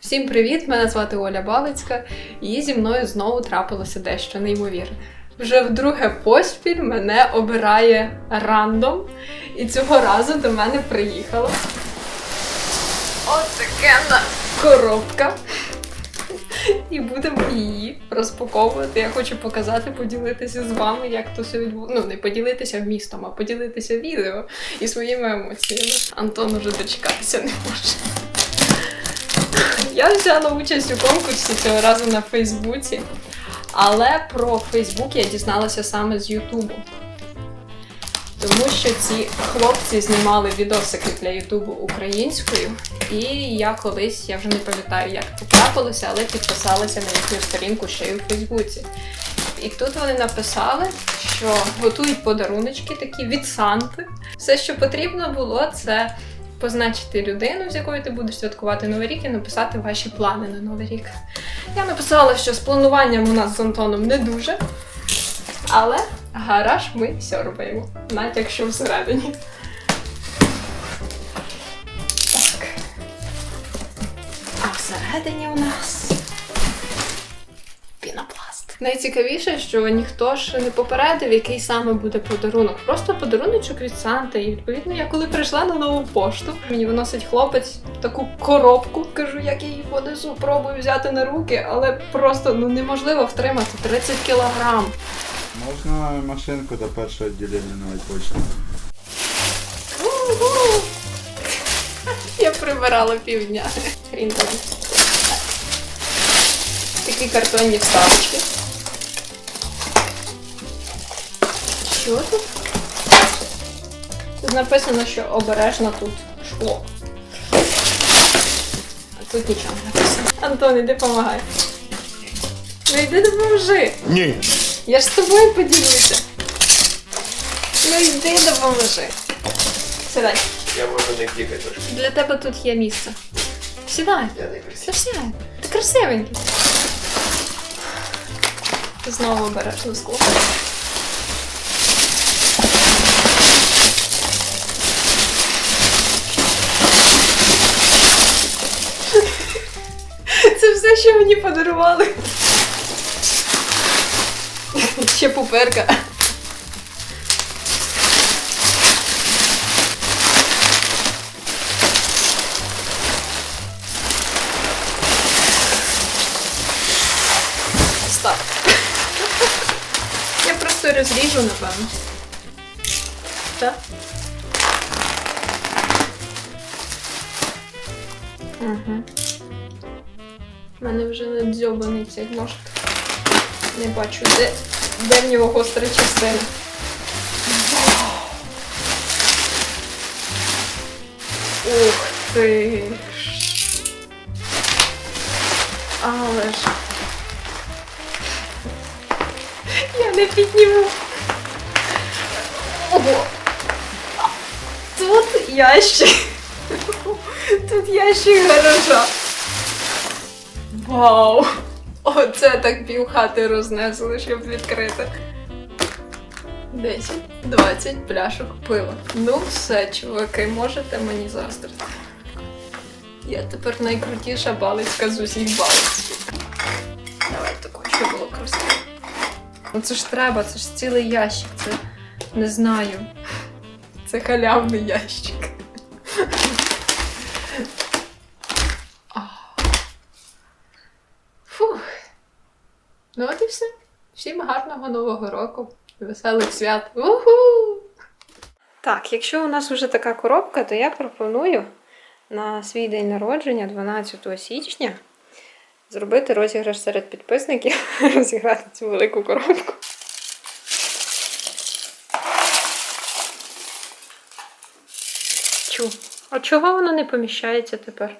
Всім привіт! Мене звати Оля Балицька, і зі мною знову трапилося дещо неймовірне. Вже вдруге поспіль мене обирає рандом, і цього разу до мене приїхала отакенна коробка. І будемо її розпаковувати. Я хочу показати, поділитися з вами, як то все відбувається. Ну, не поділитися вмістом, а поділитися відео і своїми емоціями. Антон уже дочекатися не може. Я взяла участь у конкурсі цього разу на Фейсбуці, але про Фейсбук я дізналася саме з Ютубу. Тому що ці хлопці знімали відосики для Ютубу українською, і я колись, я вже не пам'ятаю, як це трапилося, але підписалася на їхню сторінку ще й у Фейсбуці. І тут вони написали, що готують подаруночки такі від Санти. Все, що потрібно було, це позначити людину, з якою ти будеш святкувати Новий рік, і написати ваші плани на Новий рік. Я написала, що з плануванням у нас з Антоном не дуже, але гараж ми сьорбаємо, навіть якщо всередині. Так. А всередині у нас. Найцікавіше, що ніхто ж не попередив, який саме буде подарунок. Просто подаруночок від Санти. І відповідно, я коли прийшла на нову пошту, мені виносить хлопець таку коробку. Кажу, як я її понесу, пробую взяти на руки, але просто ну неможливо втримати 30 кілограм. Можна машинку до першого відділення почти. Уху! Я прибирала півдня. Такі картонні вставочки. Що тут? Тут написано, що обережно тут шкло. А тут нічого не написано. Антон, іди помагай. Ну йди допоможи. Ні. Я ж з тобою поділюся. Ну йди допоможи. Сідай. Я можу не клікати трошки. Для тебе тут є місце. Сідай. Я не Та красивий. сідай. Ти красивенький. Знову береш на скло. Це все, мені подарували. Ще пуперка. Стоп. Я просто розріжу, напевно. Так? Угу. У мене вже не дзьобаний цей ножик. Не бачу, де, де в нього гостра частина. Ух ти. Але ж. Я не підніму. Ого. Тут ящик. Тут ящик гаража. Вау! Оце так півхати рознесли, щоб відкрити. 10, 20 пляшок пива. Ну все, чуваки, можете мені заздрити. Я тепер найкрутіша балицька з усіх балиць. Давай таку, щоб було красиво. Ну це ж треба, це ж цілий ящик. Це не знаю. Це халявний ящик. А. Фух. Ну от і. Всім гарного нового року. Веселих свят. Уху! Так, якщо у нас вже така коробка, то я пропоную на свій день народження, 12 січня, зробити розіграш серед підписників, розіграти цю велику коробку. Чу. А чого воно не поміщається тепер?